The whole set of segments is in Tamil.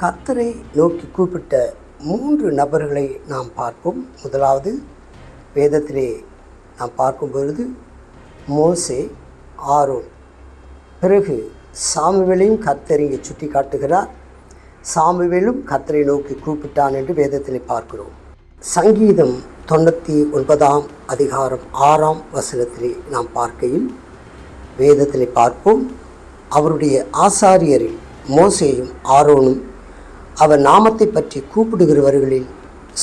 கத்தரை நோக்கி கூப்பிட்ட மூன்று நபர்களை நாம் பார்ப்போம். முதலாவது வேதத்திலே நாம் பார்க்கும் பொழுது மோசே ஆரோன். பிறகு சாமுவேலையும் கர்த்தர் இங்கே சுட்டி காட்டுகிறார். சாமுவேலும் கத்தரை நோக்கி கூப்பிட்டான் என்று வேதத்திலே பார்க்கிறோம். சங்கீதம் தொண்ணூற்றி ஒன்பதாம் அதிகாரம் ஆறாம் வசனத்திலே நாம் பார்க்கையில் வேதத்திலே பார்ப்போம். அவருடைய ஆசாரியரில் மோசேயும் ஆரோனும் அவர் நாமத்தை பற்றி கூப்பிடுகிறவர்களில்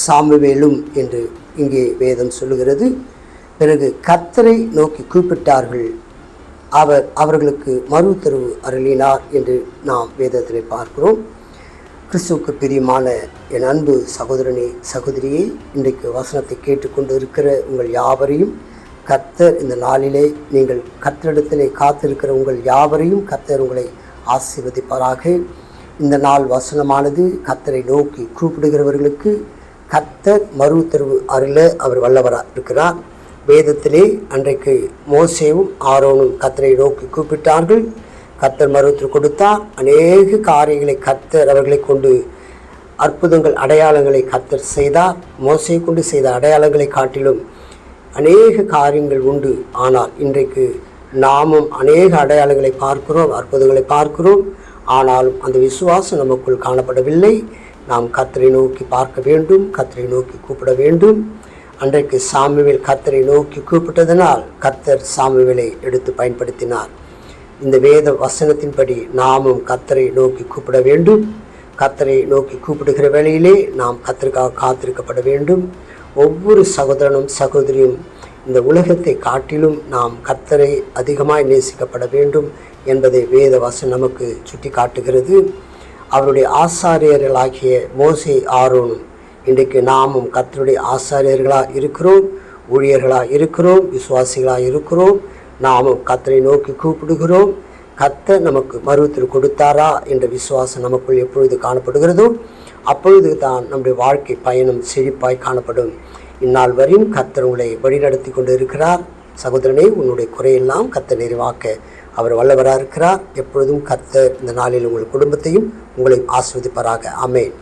சாமுவேலும் என்று இங்கே வேதம் சொல்லுகிறது. பிறகு கர்த்தரை நோக்கி கூப்பிட்டார்கள். அவர் அவர்களுக்கு மறு உத்தரவு அருளினார் என்று நாம் வேதத்தில் பார்க்கிறோம். கிறிஸ்துவுக்கு பிரியமான என் அன்பு சகோதரனே சகோதரியே இன்றைக்கு வசனத்தை கேட்டுக்கொண்டு இருக்கிற உங்கள் யாவரையும் கர்த்தர் இந்த நாளிலே நீங்கள் கர்த்தரிடத்திலே காத்திருக்கிற உங்கள் யாவரையும் கர்த்தர் உங்களை ஆசீர்வதிப்பாராக. இந்த நாள் வசனமானது கத்தரை நோக்கி கூப்பிடுகிறவர்களுக்கு கத்தர் மறு உத்தரவு அருள அவர் வல்லவராக இருக்கிறார். வேதத்திலே அன்றைக்கு மோசேவும் ஆரோனும் கத்தரை நோக்கி கூப்பிட்டார்கள். கத்தர் மருத்துவ கொடுத்தார். அநேக காரியங்களை கத்தர் அவர்களை கொண்டு அற்புதங்கள் அடையாளங்களை கத்தர் செய்தார். மோசை கொண்டு செய்த அடையாளங்களை காட்டிலும் அநேக காரியங்கள் உண்டு. ஆனால் இன்றைக்கு நாமும் அநேக அடையாளங்களை பார்க்கிறோம் அற்புதங்களை பார்க்கிறோம். ஆனாலும் அந்த விசுவாசம் நமக்குள் காணப்படவில்லை. நாம் கத்தரை நோக்கி பார்க்க வேண்டும் கத்தரை நோக்கி கூப்பிட வேண்டும். அன்றைக்கு சாமுவேல் கர்த்தரை நோக்கி கூப்பிட்டதனால் கர்த்தர் சாமுவேலை எடுத்து பயன்படுத்தினார். இந்த வேத வசனத்தின்படி நாமும் கர்த்தரை நோக்கி கூப்பிட வேண்டும். கர்த்தரை நோக்கி கூப்பிடுகிற வேளையிலே நாம் கத்தருக்காக காத்திருக்கப்பட வேண்டும். ஒவ்வொரு சகோதரனும் சகோதரியும் இந்த உலகத்தை காட்டிலும் நாம் கத்தரை அதிகமாய் நேசிக்கப்பட வேண்டும். என்பதை வேதவாசம் நமக்கு சுட்டி காட்டுகிறது அவருடைய ஆசாரியர்களாகிய மோசே ஆரோனும் இன்றைக்கு நாமும் கத்தருடைய ஆசாரியர்களாக இருக்கிறோம் ஊழியர்களாக இருக்கிறோம் விசுவாசிகளாக இருக்கிறோம். நாமும் கர்த்தரை நோக்கி கூப்பிடுகிறோம். கத்த நமக்கு மருவத்தில் கொடுத்தாரா என்ற விசுவாசம் நமக்குள் எப்பொழுது காணப்படுகிறதோ அப்பொழுது தான் நம்முடைய வாழ்க்கை பயணம் செழிப்பாய் காணப்படும். இந்நாள் வரையும் கத்தர் உங்களை வழிநடத்தி கொண்டு இருக்கிறார் சகோதரனே உன்னுடைய குறையெல்லாம் கத்த நிறைவாக்க அவர் வல்லவராக இருக்கிறார் எப்பொழுதும் கர்த்தர் இந்த நாளில் உங்கள் குடும்பத்தையும் உங்களை ஆஸ்வதிப்பராக அமேன்